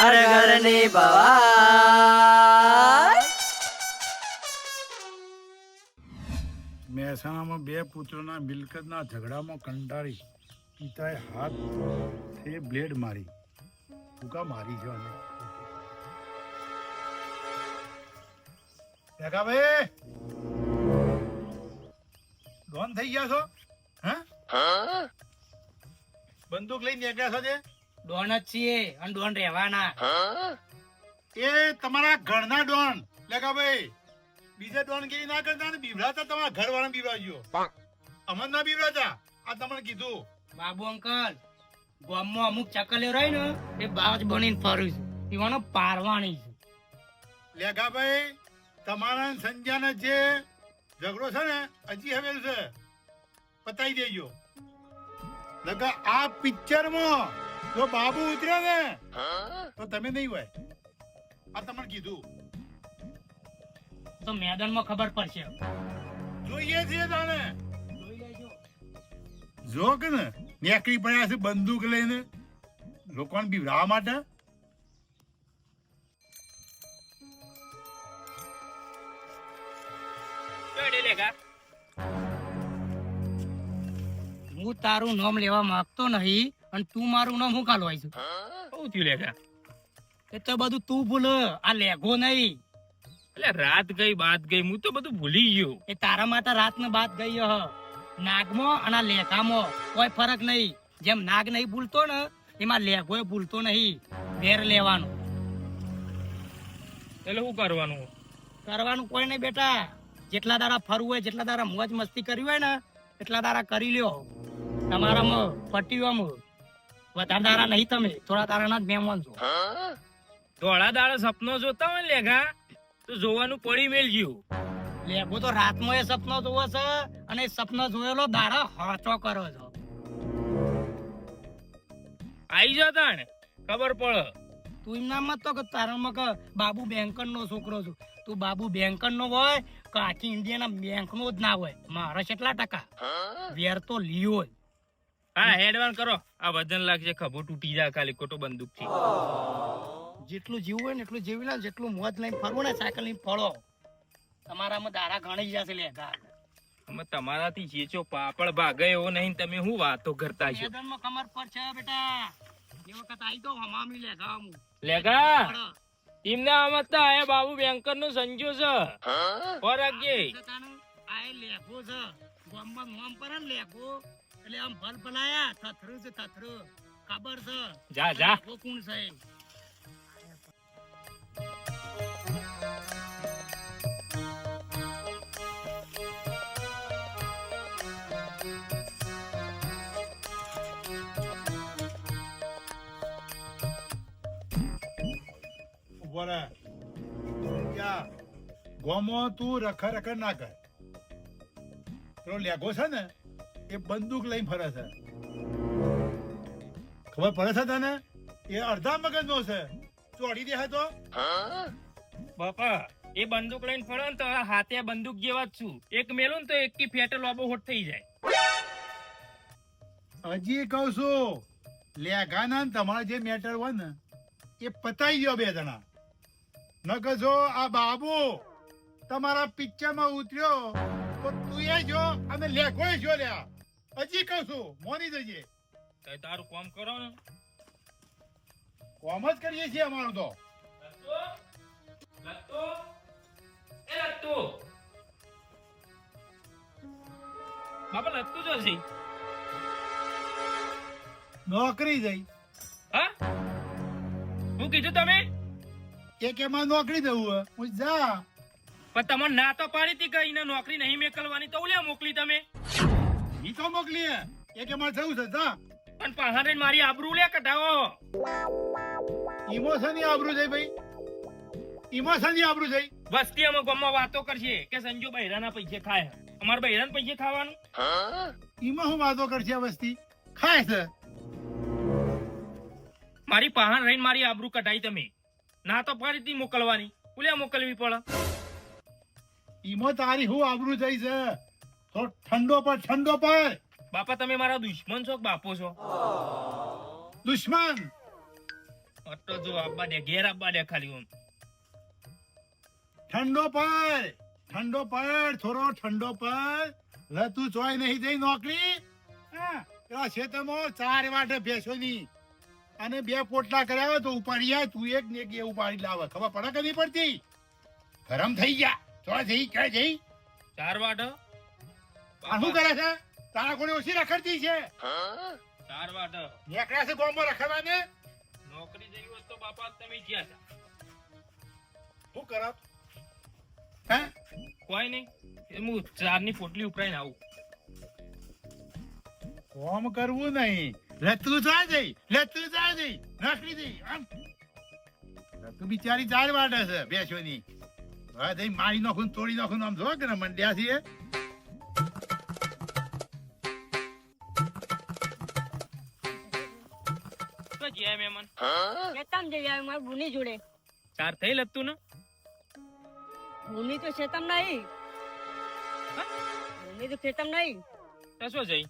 ઘર ઘરની ભવાઈ. મહેસાણામાં બે પુત્રોના મિલકતના ઝઘડામાં કંટાળી પિતાએ હાથથી બ્લેડ મારી. ફૂકા મારી છે અને ભાઈ ડોન થઈ ગયા છો? હા? બંદૂક લઈને નીકળ્યા છો તે ડોન જ છીએ અને ડોન રહેવાના. એ તમારા ઘરના ડોન. લેખા ભાઈ બીજા ડોન કેવી ના કરતા ને બીવડાતા તમારા ઘર વાળા બીવડાવજો અમર ના બીવડાતા આ તમને કીધું. બાબુ અંકલ ગામમાં અમુક ચકલીઓ રહી ને એ બાજ બનીને ફરું છું. પીવાનો પારવાની છે. લેખા ભાઈ તમારા ને જે ઝઘડો છે ને હજી હવે છે. પતાઈ દેજો. લગા આ પિક્ચરમાં જો બાબુ ઉતર્યો ને તો તમે નહીં હોય. આ તમને કીધું. તો મેદાનમાં ખબર પડશે. જોઈએ છીએ તાને જો કે ને નેકરી પડ્યા છે બંદૂક લઈને. લોકોને બીવડાવવા માટે. હું તારું નામ લેવા માંગતો નહીં. અને તું મારું નામ હું કાલવાય છું? શું થયું લેખા એ તો બધું તું ભૂલ. આ લેઘો નહીં. એટલે રાત ગઈ બાત ગઈ હું તો બધું ભૂલી ગયો. એ તારા માટે રાત ને બાદ ગઈ હ. નાગમાં અને આ લેઘામાં કોઈ ફરક નહીં. જેમ નાગ નહીં ભૂલતો ને એમાં લેઘોય ભૂલતો નહીં. વેર લેવાનું. એટલે શું કરવાનું? કરવાનું કોઈ નહીં બેટા. જેટલા દાડા ફરવું હોય જેટલા દાડા મોજ મસ્તી કરવી હોય ને એટલા દાડા કરી લ્યો. તમારામાં પટ્ટીઓમાં વધારે દાડા નહીં તમે. થોડા દાડાના જ મહેમાન છો. ધોળા દાડા સપનો જોતા હોય લેગા લેખા તો જોવાનું પડી મેલ ગયું લેગો તો રાતમાં એ સપનો જોવો છે અને સપનો જોયેલો દાડા હાચો કરો છો. આઈ જા ને ખબર પડે. તું એમ નામ મત તો કે તારામાં કે બાબુ બેંકર નો છોકરો છું. તું બાબુ બેંકર નો હોય કે આખી ઇન્ડિયાના બેંક નો જ ના હોય. મારા કેટલા ટકા. વેર તો લીયો જ. હા હેડવાન કરો. આ વજન લાગશે ખભો તૂટી જાય ખાલી ખોટો બંદૂકથી જેટલું જીવવું હોય ને એટલું જીવી લે જેટલું મોજ લઈને ફરવું ને સાયકલ લઈને ફળો તમારામાં દારા ગણી જશે લે લેગા અમે તમારાથી જેચો પાપડ ભાગે એવો નહીં તમે શું વાતો કરતા છો? મેદાનમાં કમર પર છે બેટા. એ વખત આવી તો હમામી લેગા હું લેખા એમને અમતા આયા બાબુ બેંકર નો સંજો છે. ઓરગે આ એ લેગો છે. ગામમાં નોમ પર લેગો. એટલે આમ ભલ ભલાયા થથરું છે થથરું. ખબર છે? જા જા. કોણ છે. યા ગોમો તું રખા રખા ના કર. પેલો લેગો છે ને એ બંદૂક લઈને ફરે છે. ખબર પડે છે તને? એ અડધા મગજ નો છે ચોડી દે તો. બાપા એ બંદૂક લઈને ફરો ને તો હાથે બંદૂક જેવા જ છું. એક મેલું તો એક કી ફેટે લોબો હોટ થઈ જાય. હજી કહું છું લેઘાના ને તમારા જે મેટર હોય ને એ પતાઈ ગયો બે જણા. ન કહેશો આ બાબુ તમારા પિક્ચરમાં ઉતર્યો તો તું એ જો અને લેખો જો લ્યા. હજી કહું છું મોની જઈએ તે તારું કામ કરો ને. કોમ જ કરીએ છીએ અમારું તો. લત્તો લત્તુ એ લત્તો. બાપા લત્તો જો છે. નોકરી જઈ. હા? શું કીધું તમે? એક એમાં નોકરી જવું હે. હું જા. પણ તમને ના તો પાડી હતી કે નોકરી નહીં મેકલવાની તો ઉલ્યા મોકલી તમે. ઈ તો મોકલીએ. મારે જવું છે જા. પણ પહાડે મારી આબરૂ લે કઢાવો. ઇમોશનની આબરૂ જઈ ભાઈ? ઇમોશનની આબરૂ જઈ વસ્તી અમે ગમમાં વાતો કરશે કે સંજુ બૈરાના પૈસે ખાય અમારે બૈરાના પૈસે ખાવાનું? ઈમાં હું વાતો કરશે વસ્તી? ખાય છે. મારી પહાણ રહીને મારી આબરૂ કઢાઈ તમે. ના તો ફરીથી મોકલવાની. ઉલ્યા મોકલવી પડે. ઈમાં તારી હું આબરૂ જઈ છે? તો ઠંડો પર ઠંડો પર. બાપા તમે મારા દુશ્મન છો કે બાપો છો? દુશ્મન. અટો જો આબા દે ઘેર આબા દે ખાલી ઓમ. ઠંડો પર ઠંડો પર થોડો ઠંડો પર. લે તું જોઈ નહીં જઈ નોકરી? હા. પેલા ખેતરમાં ચાર વાટે ભેંસોની અને બે પોટલા કરાવે તો ઉપાડી તું એક ને એક એવું ઉપાડી લાવે. ખબર પડે કે નહીં પડતી? ગરમ થઈ ગયા. તો જઈ ક્યાં જઈ. ચાર વાટ? આ શું કરે છે? તારા કોને ઓછી રખડતી છે? નીકળ્યા છે ગોમમાં રખડવાને? નોકરી જઈ હોત તો બાપા તમે ગયા હતા શું કરત હે? કોઈ નહીં. હું ચારની પોટલી ઉપરાઈને આવું. કોમ કરવું નહીં. લે તું જા જઈ લે તું જા જઈ નકરી જઈ આમ. લે તું બિચારી ચાર વાડે છે બેસવાની. હવે જઈ મારી નાખું તોડી નાખું ને આમ જો કે મંડ્યા છીએ. શેતામ જઈ આવ્યો મારી બુની જોડે. ચાર થઈ લગતું ને? બુની તો શેતામ નહીં. બુની તો શેતામ નહીં. તો શું જઈ?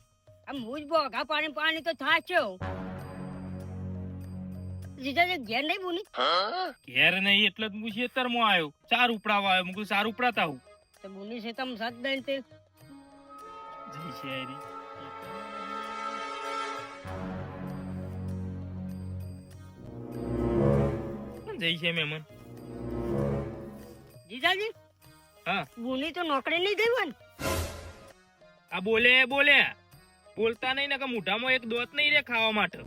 આમ હું જ બોઘા પાણી પાણી તો થાચ્યો જીજાજી ઘેર નહીં બુની ઘેર નહીં એટલે જ હું ખેતરમાં આવ્યો. ચાર ઉપડાવા આવ્યો. મુકું ચાર ઉપડાતા આવું તો બુની શેતામ સાત તે. જય જય છે મહેમાન જીજાજી? હા. બુની તો નોકરી નહીં ને? આ બોલે બોલે. બોલતા નહીં ને કે મોઢામાં એક દોત નહીં રે ખાવા માટે.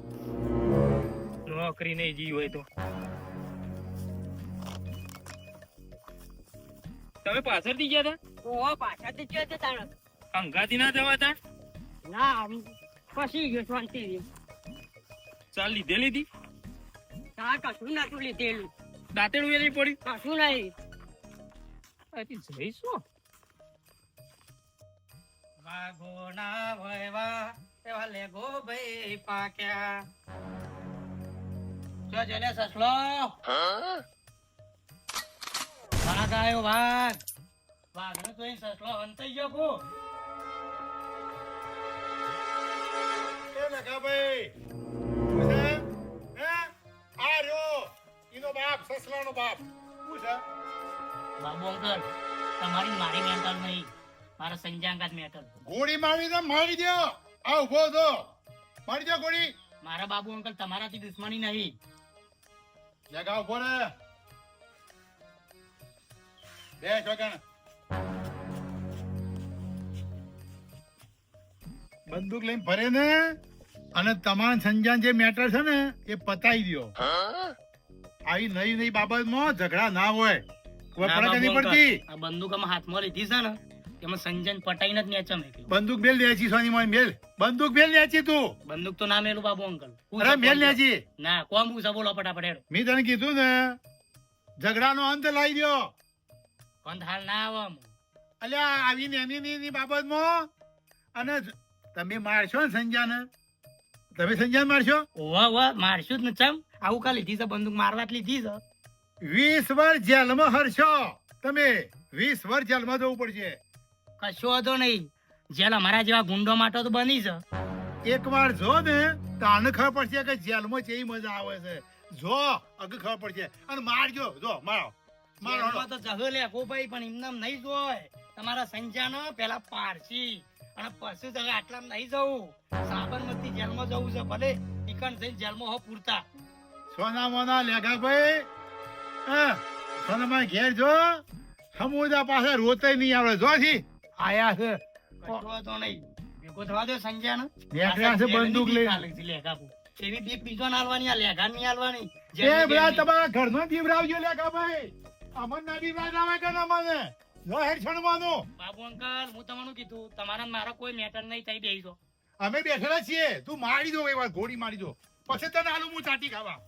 નોકરી નહીં જી હોય તો. તમે પાછળથી ગયા હતા ઓ પાછળથી જ હતા તાણ. અંગાથી ના જવાતા ના પછી ગયો શાંતિ ચાલ લીધે લીધી? તા કશું નતું લીધેલું. દાંતેડું એ નહીં પડી? કશું નહીં. અરે જઈશું? વાઘોના વયવા એવા લેગો ભાઈ પાક્યા. જો જેને સસલો. વાઘ આવ્યો વાઘ. વાઘ ને તો સસલો હંતાઈ ગયો કો બાબુ તમારી મારી મેન્ટલ નહીં. મારા સંજાંગાત મેન્ટલ ગોળી મારી દે મારી દો આ ઊભો છો મારી દો ગોળી. મારા બાબુ અંકલ તમારાથી દુશ્મની નહીં. જગા ઊભો રે. બે છોકણ બંદૂક લઈને ભરે ને અને તમારા સંજાન જે મેટર છે ને એ પતાઈ દ્યો. આવી નવી નવી બાબતમાં ઝઘડા ના હોય. પડે કે નહીં બાબુ અંકલ, પડતી. આ બંદૂક આમાં હાથમાં લીધી છે ને એમાં સંજન પટાઈ નથી નેચા મેક્યું. બંદૂક મેલ લેચી સોની મોય મેલ. બંદૂક મેલ લેચી તું. બંદૂક તો ના મેલું બાબુ અંકલ. અરે મેલ લેચી ના કોણ પૂછો બોલો ફટાફટ હેડો. મેં તને કીધું ને ઝઘડાનો અંત લાવી દો અંત હાલ ના આવો આમ. અલ્યા આવી નાની બાબતમાં. અને તમે મારશો ને સંજાને? તમે સંજાન મારશો? ઓવા ઓવા મારશું જ ને ચમ. આવું કા લીધી છે બંદૂક મારવા જ લીધી છે. વીસ વર્ષ જેલમાં હરશો. તમે વીસ વર્ષ જેલમાં જવું પડશે. કશો હતો નહીં. જેલ અમારા જેવા ગુંડો માટે તો બની છે. એક વાર જો ને તાને ખબર પડશે કે જેલમાં કેવી મજા આવે છે. જો અગ ખબર પડશે. અને મારજો. જો મારો. મારો તો જહો લે પણ એમનામ નહીં જોય. તમારા સંજાનો પેલા પારસી. અને પછી જગા આટલા નહીં જવું. સાબરમતી જેલમાં જવું છે ભલે. ઈકણ થઈને જેલમાં હો પૂરતા. સોના મોના લેગા ભાઈ હા મારે ઘેર જો સમુદા પાસે રોતે નહીં આવડે. જો છી આયા છે. નહીં. ભેગો થવા દો સંજાનો નીકળ્યા છે બંદૂક લઈને. એવી બીક બીજો ના આ લેઘા નહીં આલવાની એ બધા. તમારા ઘરનો દીવરાવજો લેગા ભાઈ. અમન ના દીવરાજ આવે કે ના મને જો હેડછણ માનો બાબુ અંકલ હું તમારું કીધું તમારા મારો કોઈ મેટર નહીં થઈ બેસો અમે બેઠેલા છીએ. તું મારી દો એ વાર ઘોડી મારી દો. પછી તને આલુ હું ચાટી ખાવા.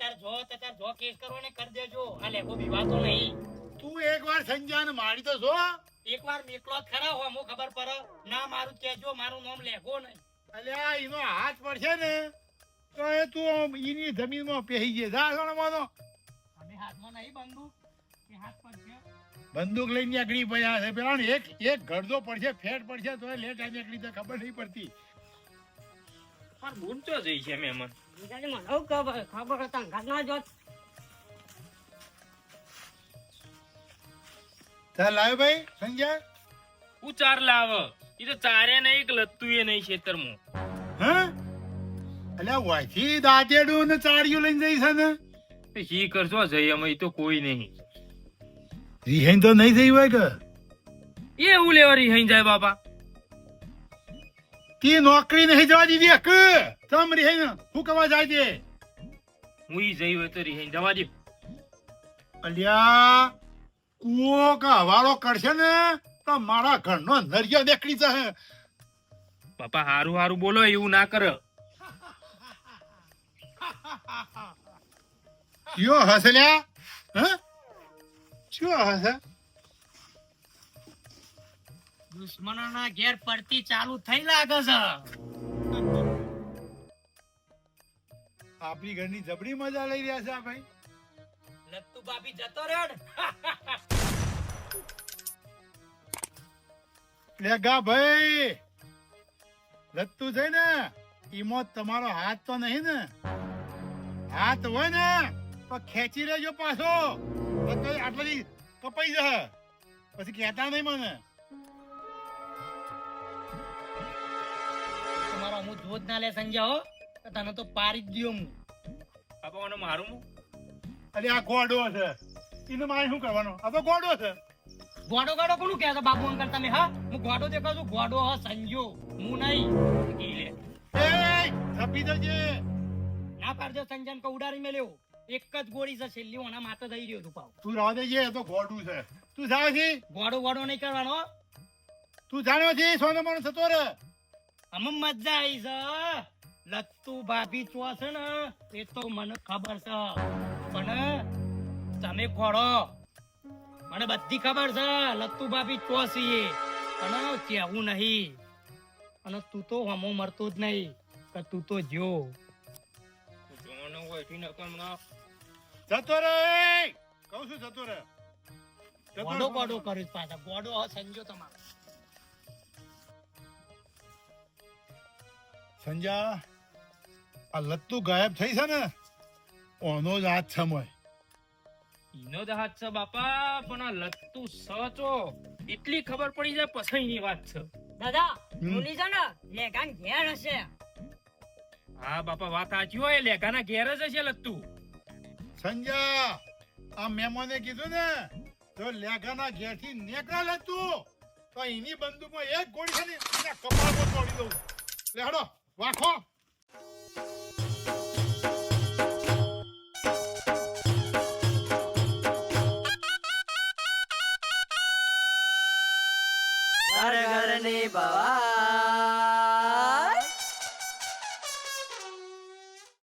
તાર જો તાર જો કેસ કરો ને કરી દેજો. આ લેખો વિવાતો નહીં. તું એક વાર મારી તો જો. એક વાર ખરા હોય મો ખબર પડે. ના મારું કેજો મારું નામ લેખો નહીં. અલ્યા એનો હાથ પડશે ને તો એ તું એની જમીનમાં પેહી જાય જા સોના અમે હાથમાં નહીં બંદૂક. એ હાથ પર બંદૂક લઈને નીકળી પડ્યા છે. પેલા એક એક પડશે ફેટ પડશે તો લેટ આવી તો ખબર નહીં પડતી. માર બૂન જઈ છે મહેમાન બીજાને મને હું ખબર ખબર હતા અંગાત ના જોત. ચાલ લાવ્યો ભાઈ સંજય હું ચાર લાવ? એ તો ચારે નહીં એક લત્તું એ નહીં ખેતરમાં. હા? અલ્યા વાયથી દાંતેડું ને ચાર્યું લઈને જઈ છે ને શી કરશો જઈ અમે તો કોઈ નહીં. રિહાઈ તો નહીં જઈ હોય કે? એવું લેવા રિહાઈ જાય બાપા? તી નોકરી નહીં જવા દીધી હક તમ રિહાઈન હું કવા જાય દે હું ઈ જઈ હોય તો રિહાઈ જવા દે અલ્યા કુઓ કા હવાળો કરશે ને તો મારા ઘરનો નરિયો દેખડી જશે પપ્પા હારું હારું બોલો એવું ના કર યો હસલ્યા લ્યા હ કયો હશે દુશ્મનોના ઘેર પડતી ચાલુ થઈ લાગે છે. આપણી ઘરની જબરી મજા લઈ રહ્યા છે આ ભાઈ. લત્તુ બાપી જતો ને. લે ગા ભાઈ. લત્તુ છે ને ઈમો તમારો હાથ તો નહીં ને. હાથ હોય ને તો ખેંચી લેજો પાછો. તો કપાઈ જશે. પછી કહેતા નહીં મને. તમારો હું જોત ના લે સંજય હો તને તો પારી જ દઉં હું. બાપા મને મારું હું? અરે આ ગોડો છે. એને મારે શું કરવાનો? આ તો ગોડો છે. ગોડો ગોડો કોનું કહે છે બાપુ અંકલ તમે હા? હું ગોડો દેખાવ છું ગોડો હ સંજો હું નહીં. લે. એ રપી જજે ના પાડજો સંજન કો ઉડાડી મેલ્યો એક જ ગોળી છે છેલ્લી ઓના માથે થઈ રહ્યો તું પાવ. તું રાજે દેજે તો ગોડું છે. તું જાવ છે. ગોડો ગોડો નહીં કરવાનો તું જાણ્યો છે સોનો માનો થતો રે. આમાં મજા આવી છે. લત્તુ ભાભી ચો છે ને એ તો મને ખબર છે. પણ તમે ખોડો મને બધી ખબર છે લત્તુ ભાભી ચો છીએ પણ કેવું નહીં. અને તું તો હમો મરતો જ નહીં કે તું તો જો જતો રે કહું છું જતો રે ગોડો ગોડો કર્યું પાછા. ગોડો હ સંજો તમારો. સંજા આ લત્તુ ગાયબ થઈ છે ને ઓનો જ હાથ છે મોય. ઈનો જ હાથ છે બાપા પણ આ લત્તુ સચો. એટલી ખબર પડી જાય પછીની વાત છે. દાદા. ભૂલી જા ને લેગાન ઘેર હશે. હા બાપા વાત સાચી હોય લેખાના ઘેર જ હશે લત્તુ. સંજા આ મેમોને કીધું ને તો લેખાના ઘેરથી નેકળા લત્તુ. તો એની બંદૂકમાં એક ગોળી છે ને કપાળ પર તોડી દઉં. લે હડો. વાખો ઘર ઘરની બવા